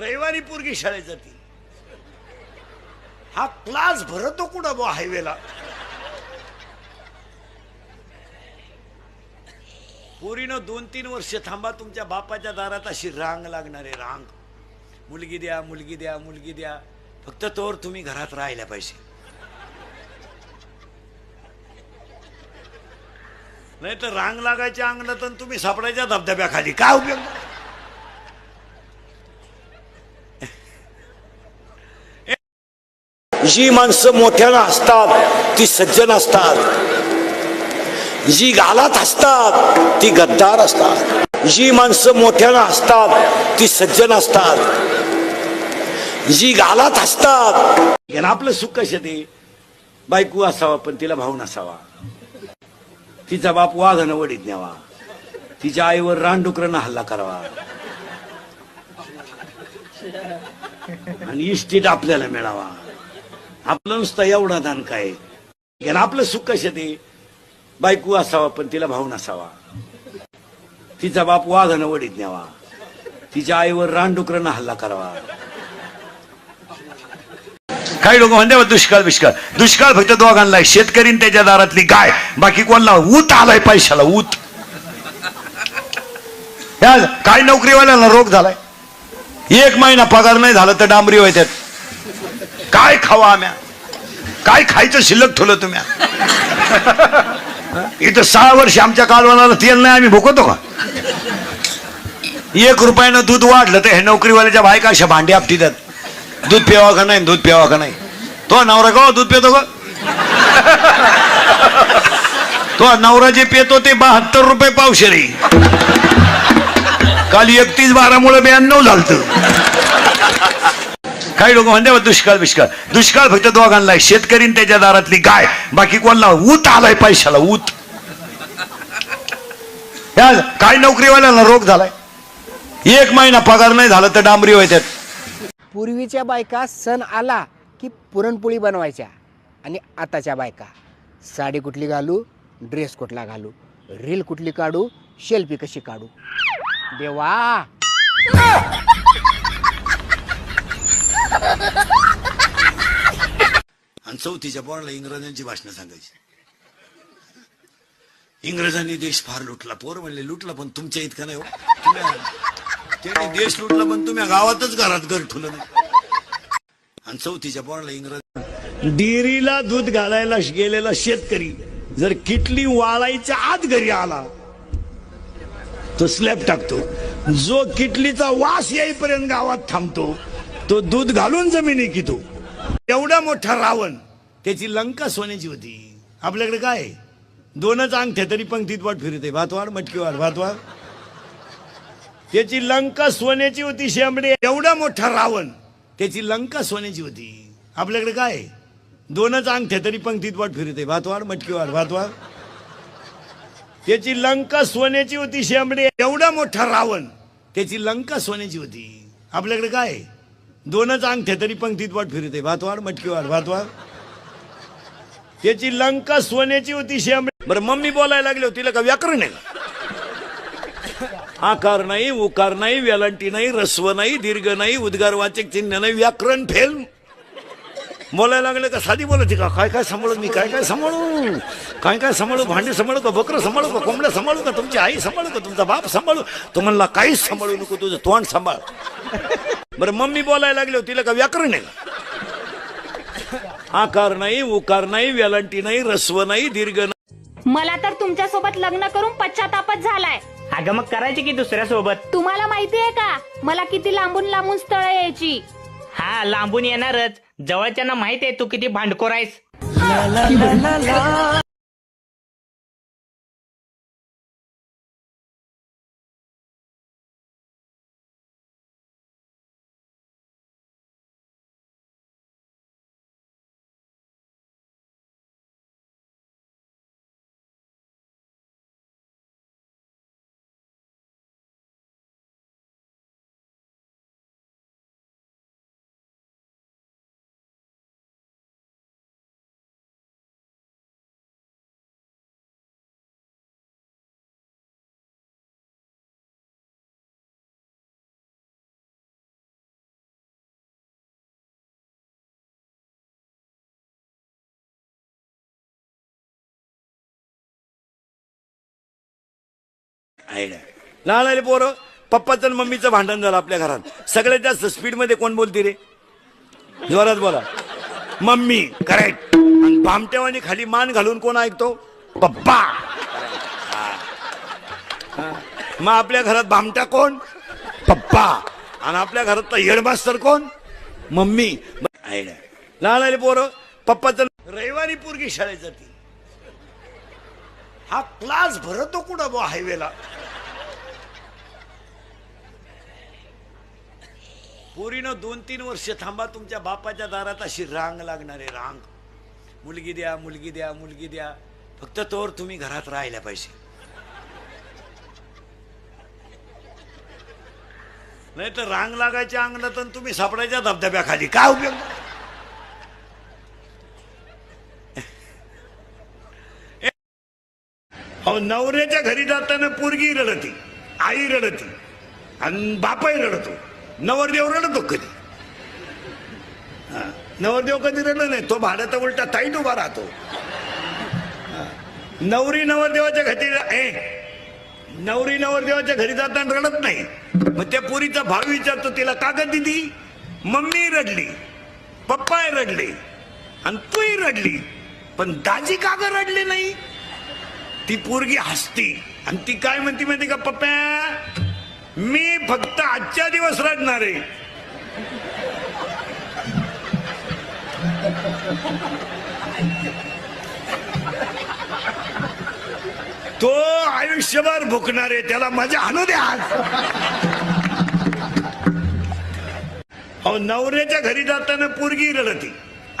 रविवारी पोरगी शाळेत जाते. हा क्लास भरतो कुठं बो हायवेला पोरीनं दोन तीन वर्ष थांबा तुमच्या बापाच्या दारात अशी रांग लागणार आहे रांग. मुलगी द्या मुलगी द्या मुलगी द्या. फक्त तोवर तुम्ही घरात राहिल्या पाहिजे. नाही तर रांग लागायच्या अंगणात आणि तुम्ही सापडायच्या धबधब्याखाली. काय उपयोग? जी माणसं मोठ्यानं असतात ती सज्जन असतात. जी गालात असतात ती गद्दार असतात. जी माणसं मोठ्यानं असतात ती सज्जन असतात. जी गालात असतात यानं आपलं सुख कशा ते बायको असावा पण तिला भाऊ नसावा. तिचा बाप वाघानं वडीत न्यावा. तिच्या आईवर रानडुकरानं हल्ला करावा. आणि इष्टीत आपल्याला मिळावा. आपलं नुसतं एवढा दान काय? आपलं सुख कशा ते बायको असावा पण तिला भाऊ नसावा. तिचा बाप वाघानं वडीत न्यावा. तिच्या आईवर रानडुकरानं हल्ला करावा. काही लोक म्हणते दुष्काळ दुष्काळ. दुष्काळ फक्त दोघांना शेतकरी त्याच्या दारातली गाय. बाकी कोणला ऊत आलाय पैशाला ऊत. या काय नोकरीवाल्याला रोग झालाय. एक महिना पगार नाही झाला तर डांबरी व्हायच्यात काय खावा आम्या काय खायचं शिल्लक ठेवलं तुम्ही? इथं सहा वर्ष आमच्या कालवानाला तेल नाही आम्ही भुकतो का? एक रुपयानं दूध वाढलं तर हे नोकरीवाल्याच्या बायका अशा भांडी आपटी देत दूध प्यावा का नाही दूध प्यावा का नाही? तो नवरा का हो दूध पितो का तो नवरा जे पितो ते बहात्तर रुपये पावशेरी. काल एकतीस बारामुळे ब्याण्णव झालतं. काही लोक म्हणते दुष्काळ बिष्काळ. दुष्काळ फक्त दोघांना शेतकरी त्याच्या दारातली गाय. बाकी कोणला ऊत आलाय पैशाला ऊत. या काय नोकरीवाल्याला रोग झालाय. एक महिना पगार नाही झाला तर डांबरी व्हायच्यात पूर्वीच्या बायका सण आला की पुरणपोळी बनवायच्या. आणि आताच्या बायका साडी कुठली घालू ड्रेस कुठला घालू रील कुठली काढू शेल्फी कशी काढू. देवा! आणि चौथीच्या पोराला इंग्रजांची भाषणं सांगायची. इंग्रजांनी देश फार लुटला. पोर म्हणले लुटला पण तुमच्या इतका नाही हो. त्याने देश लुटला पण तुम्ही गावातच घरात घर ठेवलं नाही. आणि चौथीच्या पोराला इंग्रज डेअरीला दूध घालायला गेलेला शेतकरी जर किटली वाळायच्या आत घरी आला तो स्लॅब टाकतो. जो किटलीचा वास येईपर्यंत गावात थांबतो तो दूध घालून जमिनी कितो एवढा मोठा रावण त्याची लंका सोन्याची होती. आपल्याकडे काय? आहे? दोनच अंगठ्या तरी पंक्तीत वाट फिरते. भातवाड मटकीवाड भातवाड त्याची लंका सोन्याची होती शेंबडे. एवढा मोठा रावण त्याची लंका सोन्याची होती. आपल्याकडे काय? आहे? दोनच अंगठ्या तरी पंक्तीत वाट फिरते. भातवाड मटकीवाड भातवाड त्याची लंका सोन्याची होती शेंबडे. एवढा मोठा रावण त्याची लंका सोन्याची होती. आपल्याकडे काय? आहे? दोनच अंगठ्या तरी पंक्तीत वाट फिरते. भातवाड मटकीवाड भातवाड त्याची लंका सोन्याची होती शेंबडे. बरं मम्मी बोलायला लागले होते तिला का व्याकरण आहे आकार नाही उकार नाही वेलांटी नाही रस्व नाही दीर्घ नाही उद्गार वाचक चिन्ह नाही व्याकरण फेल. बोलायला लागले का साधी बोलत का? काय काय सांभाळू मी? काय काय सांभाळू? काय काय सांभाळू? भांडे सांभाळू का? बकरं सांभाळू का? कोंबड्या सांभाळू का? तुमची आई सांभाळू का? तुमचा बाप सांभाळू? तुम्हाला म्हणला काहीच सांभाळू नको तुझं तोंड सांभाळ. बरं मम्मी बोलायला लागले होते का व्याकरण आहे का? आकार नाही उकार नाही वेलांटी नाही रस्व नाही दीर्घ नाही. मला तर तुमच्यासोबत लग्न करून पश्चातापच झालाय. अगं मग करायची की दुसऱ्या सोबत? तुम्हाला माहितीये का? मला किती लांबून लांबून स्थळ यायची. हा लांबून येणारच. जवळच्यांना माहीत आहे तू किती भांडखोर आहेस. आयडिया लहान आले पोरं. पप्पाचं आणि मम्मीचं भांडण झालं आपल्या घरात. सगळ्यात जास्त स्पीडमध्ये कोण बोलते रे? जोरात बोला. मम्मी करेक्ट आणि भामट्यावानी खाली मान घालून कोण ऐकतो? पप्पा. हा. हा. मग आपल्या घरात भामटा कोण? पप्पा. आणि आपल्या घरात हेडमास्तर कोण? मम्मी. आयडिया लहान आले पोरं. पप्पाचं रविवारी पोरगी शाळेत जाते. हा क्लास भरतो कुठं बा हायवेला? पोरीनं दोन तीन वर्ष थांबा तुमच्या बापाच्या दारात अशी रांग लागणार आहे रांग. मुलगी द्या मुलगी द्या मुलगी द्या. फक्त तोवर तुम्ही घरात राहिल्या पाहिजे. नाही तर रांग लागायच्या अंगणात आणि तुम्ही सापडायच्या धबधब्याखाली. काय उपयोग? अहो नवऱ्याच्या घरी जाताना पोरगी रडती आई रडती आणि बापाही रडतो. नवरदेव रडतो कधी? नवरदेव कधी रडला नाही? तो भाड्याचा उलटा ताईट उभा राहतो. नवरी नवरदेवाच्या घरी ए नवरी नवरदेवाच्या घरी जाताना रडत नाही. मग त्या पोरीचा भाव विचारतो तिला कागद दिदी? मम्मी रडली पप्पाही रडले आणि तूही रडली पण दाजी कागद रडले नाही. ती पोरगी हसती. आणि ती काय म्हणती माहिती का पप्प्या? मी फक्त आजच्या दिवस रडणार आहे. तो आयुष्यभर भुकणार आहे त्याला मजा आणू द्या आज. अहो नवऱ्याच्या घरी जाताना पोरगी रडती.